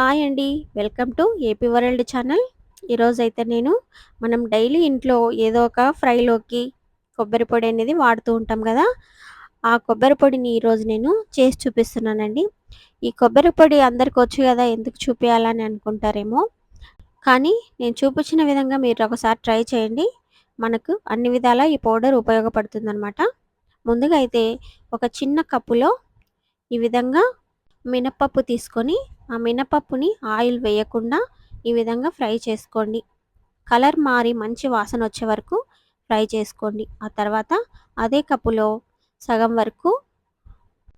Hi అండి. Welcome to AP world channel. ఈరోజైతే నేను మనం డైలీ ఇంట్లో ఏదో ఒక ఫ్రైలోకి కొబ్బరి పొడి అనేది వాడుతూ ఉంటాం కదా. ఆ కొబ్బరి పొడిని ఈరోజు నేను చేసి చూపిస్తున్నానండి. ఈ కొబ్బరి పొడి అందరికి వచ్చు కదా ఎందుకు చూపించాలని అనుకుంటారేమో. కానీ నేను చూపించిన విధంగా మీరు ఒకసారి ట్రై చేయండి. మనకు అన్ని విధాలా ఈ పౌడర్ ఉపయోగపడుతుందన్నమాట. ముందుగా అయితే ఒక చిన్న కప్పులో ఈ విధంగా మినప్పప్పు తీసుకొని ఆ మినపప్పుని ఆయిల్ వేయకుండా ఈ విధంగా ఫ్రై చేసుకోండి. కలర్ మారి మంచి వాసన వచ్చే వరకు ఫ్రై చేసుకోండి. ఆ తర్వాత అదే కప్పులో సగం వరకు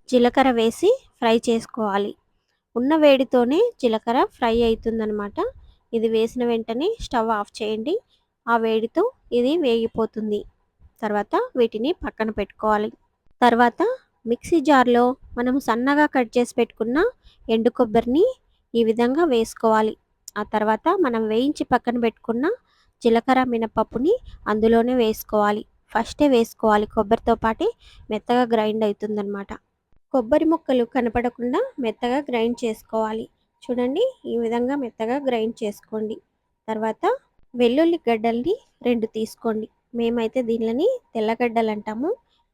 జీలకర్ర వేసి ఫ్రై చేసుకోవాలి. ఉన్న వేడితోనే జీలకర్ర ఫ్రై అవుతుందనమాట ఇది వేసిన వెంటనే స్టవ్ ఆఫ్ చేయండి. ఆ వేడితో ఇది వేగిపోతుంది. తర్వాత వీటిని పక్కన పెట్టుకోవాలి. తర్వాత మిక్సీ జార్లో మనం సన్నగా కట్ చేసి పెట్టుకున్న ఎండు కొబ్బరిని ఈ విధంగా వేసుకోవాలి. ఆ తర్వాత మనం వేయించి పక్కన పెట్టుకున్న జీలకర్ర మినపప్పుని అందులోనే వేసుకోవాలి. ఫస్టే వేసుకోవాలి. కొబ్బరితో పాటే మెత్తగా గ్రైండ్ అవుతుందన్నమాట. కొబ్బరి ముక్కలు కనపడకుండా మెత్తగా గ్రైండ్ చేసుకోవాలి. చూడండి ఈ విధంగా మెత్తగా గ్రైండ్ చేసుకోండి. తర్వాత వెల్లుల్లి గడ్డల్ని రెండు తీసుకోండి. మేమైతే దీనిని తెల్లగడ్డలు అంటాము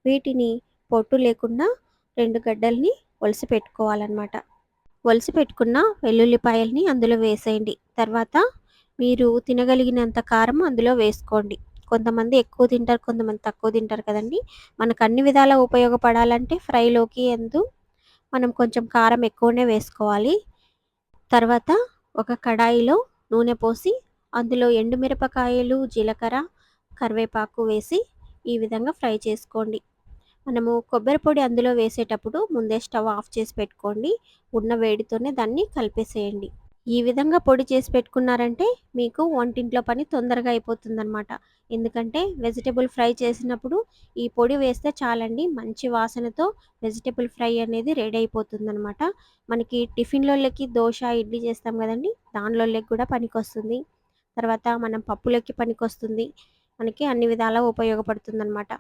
వీటిని పొట్టు లేకుండా రెండు గడ్డల్ని ఒలిసి పెట్టుకోవాలన్నమాట. ఒలిసి పెట్టుకున్న వెల్లుల్లిపాయల్ని అందులో వేసేయండి. తర్వాత మీరు తినగలిగినంత కారం అందులో వేసుకోండి. కొంతమంది ఎక్కువ తింటారు కొంతమంది తక్కువ తింటారు కదండి. మనకు అన్ని విధాలా ఉపయోగపడాలంటే ఫ్రైలోకి ఎందు మనం కొంచెం కారం ఎక్కువనే వేసుకోవాలి. తర్వాత ఒక కడాయిలో నూనె పోసి అందులో ఎండుమిరపకాయలు జీలకర్ర కరివేపాకు వేసి ఈ విధంగా ఫ్రై చేసుకోండి. మనము కొబ్బరి పొడి అందులో వేసేటప్పుడు ముందే స్టవ్ ఆఫ్ చేసి పెట్టుకోండి. ఉన్న వేడితోనే దాన్ని కలిపేసేయండి. ఈ విధంగా పొడి చేసి పెట్టుకున్నారంటే మీకు వంటింట్లో పని తొందరగా అయిపోతుందన్నమాట. ఎందుకంటే వెజిటేబుల్ ఫ్రై చేసినప్పుడు ఈ పొడి వేస్తే చాలండి. మంచి వాసనతో వెజిటేబుల్ ఫ్రై అనేది రెడీ అయిపోతుందనమాట మనకి టిఫిన్లోకి దోశ ఇడ్లీ చేస్తాం కదండి. దానిలోకి కూడా పనికొస్తుంది. తర్వాత మనం పప్పులోకి పనికొస్తుంది. మనకి అన్ని విధాలా ఉపయోగపడుతుంది అనమాట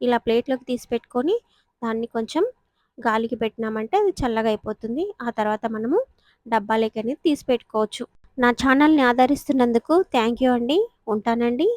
ఇలా ప్లేట్లోకి తీసి పెట్టుకొని దాన్ని కొంచెం గాలికి పెట్టినామంటే అది చల్లగా అయిపోతుంది. ఆ తర్వాత మనము డబ్బాలేకనేది అనేది తీసి పెట్టుకోవచ్చు. నా ఛానల్ని ఆదరిస్తున్నందుకు థ్యాంక్ యూ అండి. ఉంటానండి.